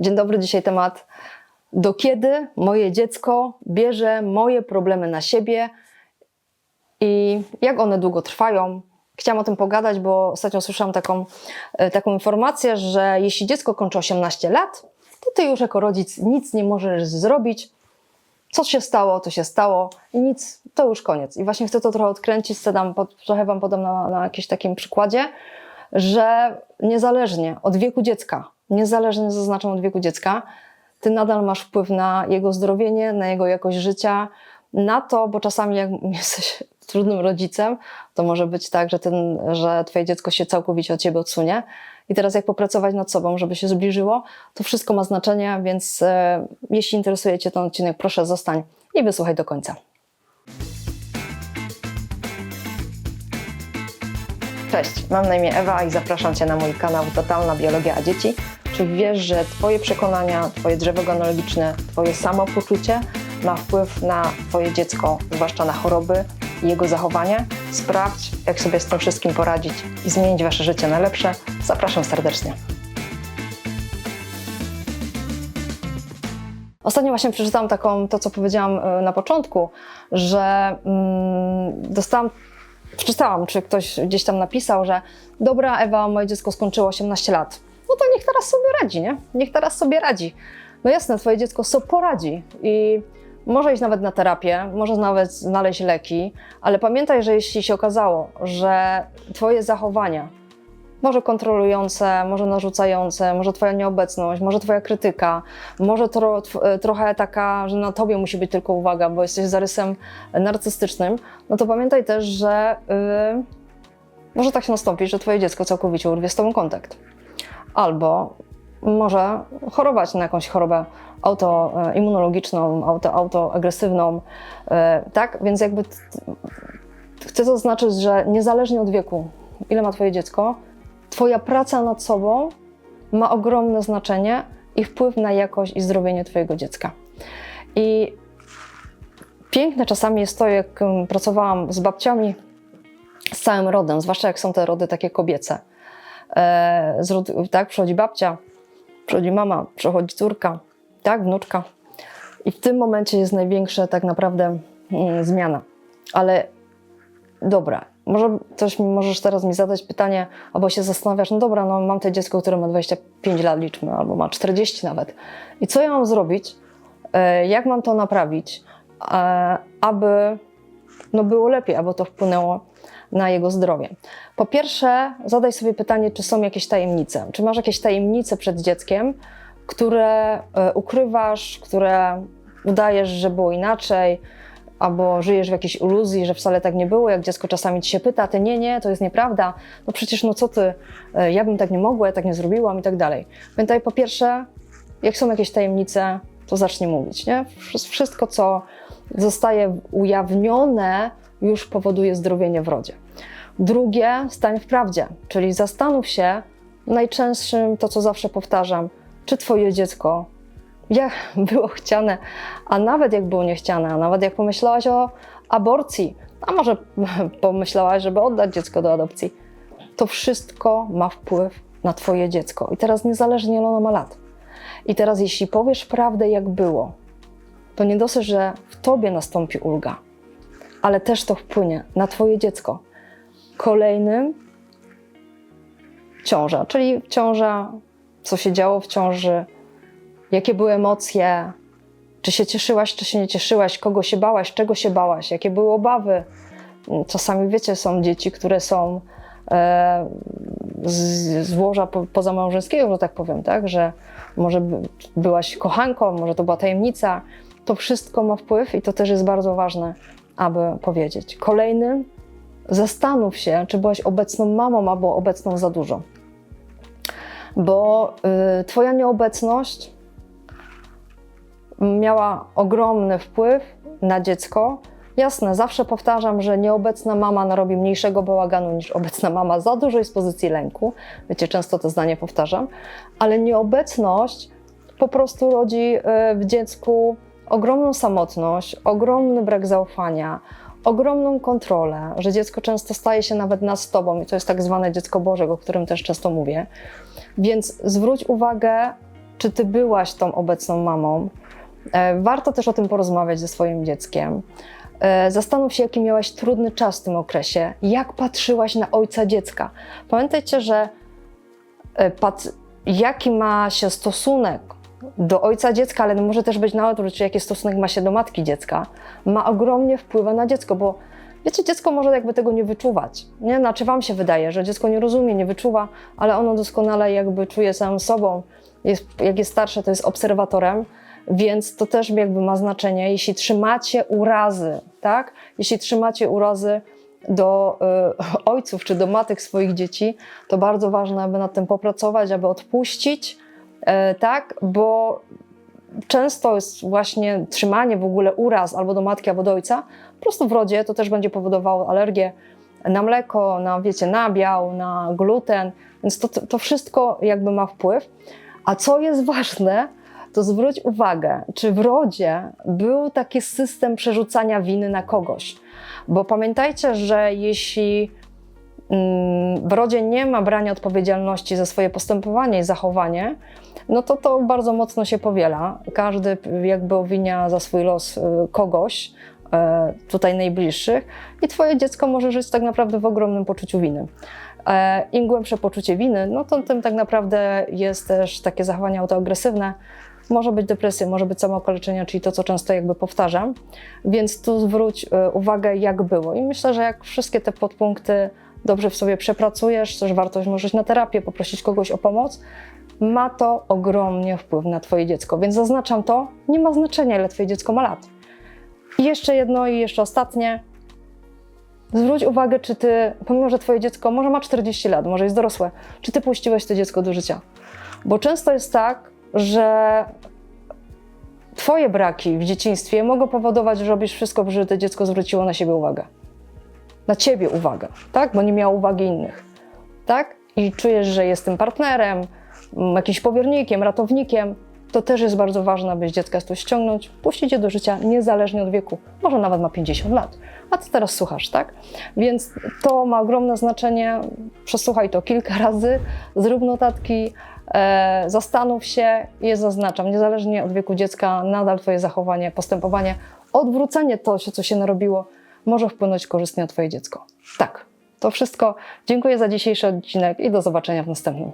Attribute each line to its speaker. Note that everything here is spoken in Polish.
Speaker 1: Dzień dobry, dzisiaj temat do kiedy moje dziecko bierze moje problemy na siebie i jak one długo trwają. Chciałam o tym pogadać, bo ostatnio słyszałam taką, e, taką informację, że jeśli dziecko kończy 18 lat, to ty już jako rodzic nic nie możesz zrobić. Co się stało, to się stało i nic, to już koniec. I właśnie chcę to trochę odkręcić, chcę dam, trochę Wam podam na, na jakimś takim przykładzie, że niezależnie od wieku dziecka, niezależnie zaznaczam od wieku dziecka, ty nadal masz wpływ na jego zdrowienie, na jego jakość życia, na to, bo czasami jak jesteś trudnym rodzicem, to może być tak, że, ten, że twoje dziecko się całkowicie od ciebie odsunie. I teraz jak popracować nad sobą, żeby się zbliżyło, to wszystko ma znaczenie, więc e, jeśli interesuje Cię ten odcinek, proszę zostań i wysłuchaj do końca. Cześć, mam na imię Ewa i zapraszam Cię na mój kanał Totalna Biologia Dzieci. Czy wiesz, że Twoje przekonania, Twoje drzewo genealogiczne, Twoje samopoczucie ma wpływ na Twoje dziecko, zwłaszcza na choroby i jego zachowanie? Sprawdź, jak sobie z tym wszystkim poradzić i zmienić Wasze życie na lepsze. Zapraszam serdecznie. Ostatnio właśnie przeczytałam taką, to co powiedziałam e, na początku, że mm, dostałam przeczytałam, czy ktoś gdzieś tam napisał, że dobra, Ewa, moje dziecko skończyło 18 lat. No to niech teraz sobie radzi, nie? Niech teraz sobie radzi. No jasne, twoje dziecko sobie poradzi i może iść nawet na terapię, może nawet znaleźć leki, ale pamiętaj, że jeśli się okazało, że twoje zachowania, może kontrolujące, może narzucające, może twoja nieobecność, może twoja krytyka, może tro, tw- trochę taka, że na tobie musi być tylko uwaga, bo jesteś zarysem narcystycznym, no to pamiętaj też, że yy, może tak się nastąpić, że twoje dziecko całkowicie urwie z tobą kontakt. Albo może chorować na jakąś chorobę autoimmunologiczną, auto, autoagresywną, yy, tak? Więc jakby chcę zaznaczyć, że niezależnie od wieku, ile ma twoje dziecko, Twoja praca nad sobą ma ogromne znaczenie i wpływ na jakość i zdrowienie Twojego dziecka. I piękne czasami jest to, jak pracowałam z babciami, z całym rodem, zwłaszcza jak są te rody takie kobiece. E, tak, przychodzi babcia, przychodzi mama, przychodzi córka, tak, wnuczka. I w tym momencie jest największa tak naprawdę mm, zmiana. Ale dobra, może coś mi możesz teraz mi zadać pytanie, albo się zastanawiasz, no dobra, no mam to dziecko, które ma 25 lat, liczmy, albo ma 40 nawet. I co ja mam zrobić? E, Jak mam to naprawić, e, aby no było lepiej, aby to wpłynęło na jego zdrowie? Po pierwsze, zadaj sobie pytanie, czy są jakieś tajemnice. Czy masz jakieś tajemnice przed dzieckiem, które e, ukrywasz, które udajesz, że było inaczej, albo żyjesz w jakiejś iluzji, że wcale tak nie było, jak dziecko czasami ci się pyta, ty nie, nie, to jest nieprawda, no przecież no co ty, e, ja bym tak nie mogła, ja tak nie zrobiłam i tak dalej. Pamiętaj po pierwsze, jak są jakieś tajemnice, to zacznij mówić, nie? Wszystko, co zostaje ujawnione, już powoduje zdrowienie w rodzie. Drugie, stań w prawdzie, czyli zastanów się, najczęstszym, to co zawsze powtarzam, czy twoje dziecko jak było chciane, a nawet jak było niechciane, a nawet jak pomyślałaś o aborcji, a może pomyślałaś, żeby oddać dziecko do adopcji, to wszystko ma wpływ na Twoje dziecko. I teraz niezależnie ile ono ma lat. I teraz, jeśli powiesz prawdę, jak było, to nie dosyć, że w Tobie nastąpi ulga, ale też to wpłynie na Twoje dziecko. Kolejnym ciąża, czyli ciąża, co się działo w ciąży, Jakie były emocje? Czy się cieszyłaś, czy się nie cieszyłaś? Kogo się bałaś? Czego się bałaś? Jakie były obawy? Czasami, wiecie, są dzieci, które są e, z, z łoża po, pozamałżeńskiego, że tak powiem, tak? Że może by, byłaś kochanką, może to była tajemnica. To wszystko ma wpływ i to też jest bardzo ważne, aby powiedzieć. Kolejnym, zastanów się, czy byłaś obecną mamą albo obecną za dużo. Bo y, Twoja nieobecność miała ogromny wpływ na dziecko. Jasne, zawsze powtarzam, że nieobecna mama narobi mniejszego bałaganu niż obecna mama za dużej z pozycji lęku. Wiecie, często to zdanie powtarzam, ale nieobecność po prostu rodzi y, w dziecku ogromną samotność, ogromny brak zaufania, ogromną kontrolę, że dziecko często staje się nawet nad tobą i to jest tak zwane dziecko Boże, o którym też często mówię. Więc zwróć uwagę czy ty byłaś tą obecną mamą. E, Warto też o tym porozmawiać ze swoim dzieckiem. E, Zastanów się, jaki miałaś trudny czas w tym okresie, jak patrzyłaś na ojca dziecka. Pamiętajcie, że e, jaki ma się stosunek do ojca dziecka, ale może też być na odwrót, czy jaki stosunek ma się do matki dziecka, ma ogromnie wpływa na dziecko, bo wiecie, dziecko może jakby tego nie wyczuwać. Nie? Znaczy wam się wydaje, że dziecko nie rozumie, nie wyczuwa, ale ono doskonale jakby czuje samym sobą. Jest, jak jest starsze, to jest obserwatorem, więc to też jakby ma znaczenie. Jeśli trzymacie urazy, tak? Jeśli trzymacie urazy do y, ojców czy do matek swoich dzieci, to bardzo ważne, aby nad tym popracować, aby odpuścić, y, tak? Bo często jest właśnie trzymanie w ogóle uraz albo do matki, albo do ojca, po prostu w rodzie to też będzie powodowało alergię na mleko, na wiecie, nabiał, na gluten, więc to, to wszystko jakby ma wpływ. A co jest ważne, to zwróć uwagę, czy w rodzie był taki system przerzucania winy na kogoś. Bo pamiętajcie, że jeśli mm, w rodzie nie ma brania odpowiedzialności za swoje postępowanie i zachowanie, no to to bardzo mocno się powiela. Każdy jakby owinia za swój los y, kogoś, e, tutaj najbliższych, i twoje dziecko może żyć tak naprawdę w ogromnym poczuciu winy. E, Im głębsze poczucie winy, no to tym tak naprawdę jest też takie zachowanie autoagresywne. Może być depresja, może być samookaleczenie, czyli to, co często jakby powtarzam. Więc tu zwróć e, uwagę, jak było. I myślę, że jak wszystkie te podpunkty dobrze w sobie przepracujesz, też warto może iść na terapię, poprosić kogoś o pomoc, ma to ogromnie wpływ na Twoje dziecko. Więc zaznaczam to, nie ma znaczenia, ile Twoje dziecko ma lat. I jeszcze jedno, i jeszcze ostatnie. Zwróć uwagę, czy Ty, pomimo że Twoje dziecko może ma 40 lat, może jest dorosłe, czy Ty puściłeś to dziecko do życia. Bo często jest tak, że Twoje braki w dzieciństwie mogą powodować, że robisz wszystko, żeby to dziecko zwróciło na siebie uwagę. Na Ciebie uwagę, tak? Bo nie miało uwagi innych, tak? I czujesz, że jest tym partnerem, mm, jakimś powiernikiem, ratownikiem, to też jest bardzo ważne, aby dziecka tu ściągnąć, puścić je do życia niezależnie od wieku. Może nawet ma 50 lat, a ty teraz słuchasz, tak? Więc to ma ogromne znaczenie. Przesłuchaj to kilka razy, zrób notatki, zastanów się je zaznaczam. Niezależnie od wieku dziecka, nadal Twoje zachowanie, postępowanie, odwrócenie to, co się narobiło, może wpłynąć korzystnie na Twoje dziecko. Tak, to wszystko. Dziękuję za dzisiejszy odcinek i do zobaczenia w następnym.